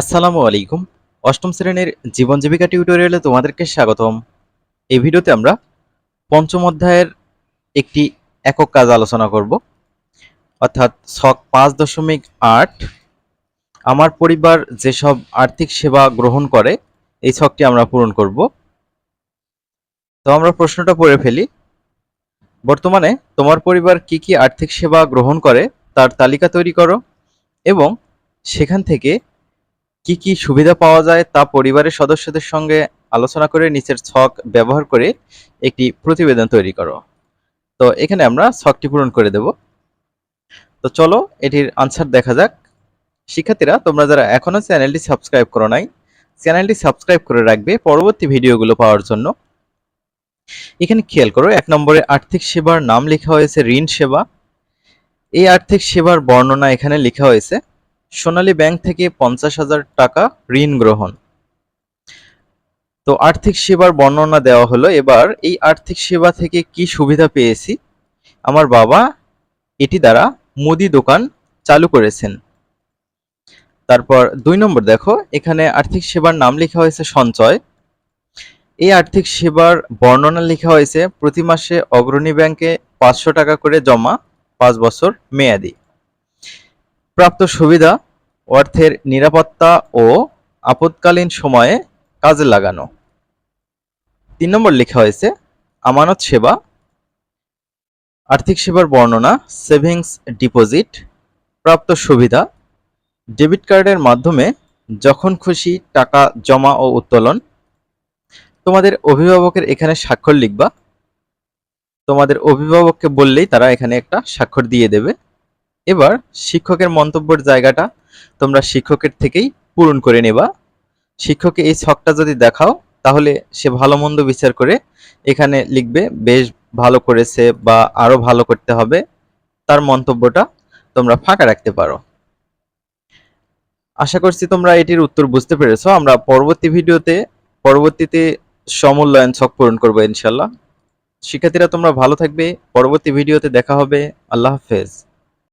আসসালামু আলাইকুম। অষ্টম শ্রেণির জীবন জীবিকা টিউটোরিয়ালে তোমাদেরকে স্বাগতম। এই ভিডিওতে আমরা পঞ্চম অধ্যায়ের একটি একক কাজ আলোচনা করব। অর্থাৎ ছক পাঁচ দশমিক আট, আমার পরিবার যেসব আর্থিক সেবা গ্রহণ করে, এই ছকটি আমরা পূরণ করব। তো আমরা প্রশ্নটা পড়ে ফেলি, বর্তমানে তোমার পরিবার কি কি আর্থিক সেবা গ্রহণ করে, তার তালিকা তৈরি করো এবং সেখান থেকে কি কি সুবিধা পাওয়া যায় তা পরিবারের সদস্যদের সঙ্গে আলোচনা করে নিচের ছক ব্যবহার করে একটি প্রতিবেদন তৈরি করো। তো এখানে আমরা ছকটি পূরণ করে দেব। তো চলো, এটির আনসার দেখা যাক। শিক্ষার্থীরা, তোমরা যারা এখনও চ্যানেলটি সাবস্ক্রাইব করো নাই, চ্যানেলটি সাবস্ক্রাইব করে রাখবে পরবর্তী ভিডিওগুলো পাওয়ার জন্য। এখানে খেয়াল করো, এক নম্বরে আর্থিক সেবার নাম লেখা হয়েছে ঋণ সেবা। এই আর্থিক সেবার বর্ণনা এখানে লেখা হয়েছে। সোনালী ব্যাংক থেকে পঞ্চাশ হাজার টাকা ঋণ গ্রহণ। তো আর্থিক সেবার বর্ণনা দেওয়া হলো, এবার এই আর্থিক সেবা থেকে কি সুবিধা পেয়েছি? আমার বাবা এটি দ্বারা মুদি দোকান চালু করেছেন। তারপর দুই নম্বর দেখো, এখানে আর্থিক সেবার নাম লেখা হয়েছে সঞ্চয়। এই আর্থিক সেবার বর্ণনা লেখা হয়েছে, প্রতি মাসে অগ্রণী ব্যাংকে পাঁচশো টাকা করে জমা, পাঁচ বছর মেয়াদি। প্রাপ্ত সুবিধা, অর্থের নিরাপত্তা ও আপৎকালীন সময়ে কাজে লাগানো। তিন নম্বর লেখা হয়েছে, আমানত সেবা, আর্থিক সেবার বর্ণনা, সেভিংস ডিপোজিট, প্রাপ্ত সুবিধা, ডেবিট কার্ডের মাধ্যমে যখন খুশি টাকা জমা ও উত্তোলন। তোমাদের অভিভাবকের এখানে স্বাক্ষর লিখবা। তোমাদের অভিভাবককে বললেই তারা এখানে একটা স্বাক্ষর দিয়ে দেবে। এবার শিক্ষকের মন্তব্যের জায়গাটা তোমরা শিক্ষকের থেকেই পূরণ করে নেবা। শিক্ষককে এই ছকটা যদি দেখাও, তাহলে সে ভালো মন্দ বিচার করে এখানে লিখবে, বেশ ভালো করেছে বা আরও ভালো করতে হবে। তার মন্তব্যটা তোমরা ফাঁকা রাখতে পারো। আশা করছি তোমরা এটির উত্তর বুঝতে পেরেছ। আমরা পরবর্তী ভিডিওতে, পরবর্তীতে সমূল্যায়ন ছক পূরণ করব ইনশাল্লাহ শিক্ষার্থীরা তোমরা ভালো থাকবে। পরবর্তী ভিডিওতে দেখা হবে। আল্লাহ হাফেজ।